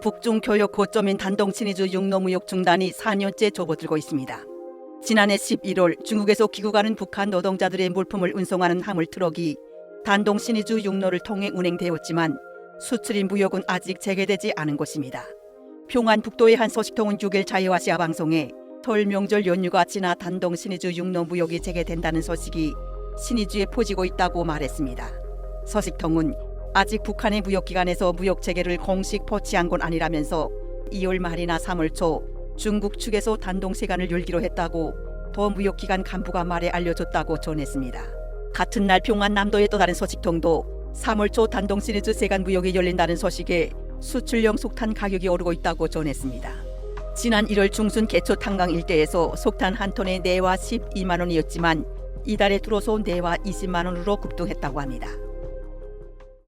북중 교역 고점인 단동 친위주 육로무역 중단이 4년째 접어들고 있습니다. 지난해 11월 중국에서 귀국하는 북한 노동자들의 물품을 운송하는 화물 트럭이 단동 신의주 육로를 통해 운행되었지만 수출입 무역은 아직 재개되지 않은 것입니다. 평안 북도의 한 소식통은 6일 자유아시아 방송에 설 명절 연휴가 지나 단동 신의주 육로 무역이 재개된다는 소식이 신의주에 퍼지고 있다고 말했습니다. 서식통은 아직 북한의 무역기관에서 무역 체계를 공식 포치한 건 아니라면서 2월 말이나 3월 초 중국 측에서 단동 세관을 열기로 했다고 더 무역기관 간부가 말해 알려줬다고 전했습니다. 같은 날 평안 남도의 또 다른 소식통도 3월 초 단동 시리즈 세관 무역이 열린다는 소식에 수출용 속탄 가격이 오르고 있다고 전했습니다. 지난 1월 중순 개초 탄강 일대에서 속탄 한 톤에 내와 12만 원이었지만 이달에 들어서 내와 20만 원으로 급등했다고 합니다.